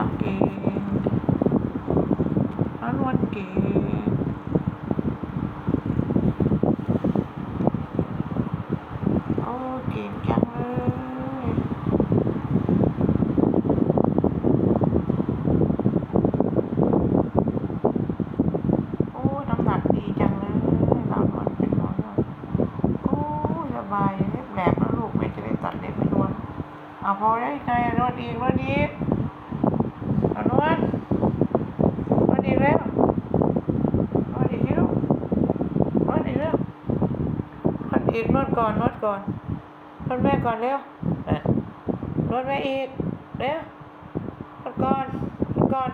รักเก่งอนวันเก่งโอ้เก่งจังเลยโอ้น้ำหนักดีจังเลยอรวนเป็นหมอนวดโอ้สบายเล็บแหลมแล้วลูกไม่จะได้ตัดเล็บไปนวดอะพอได้ไงรอดอีกรวดี อีกนวดก่อนนวดก่อนนวดแม่ก่อนเร็วนวดแม่อีกเร็วนวดก่อนนวดก่อน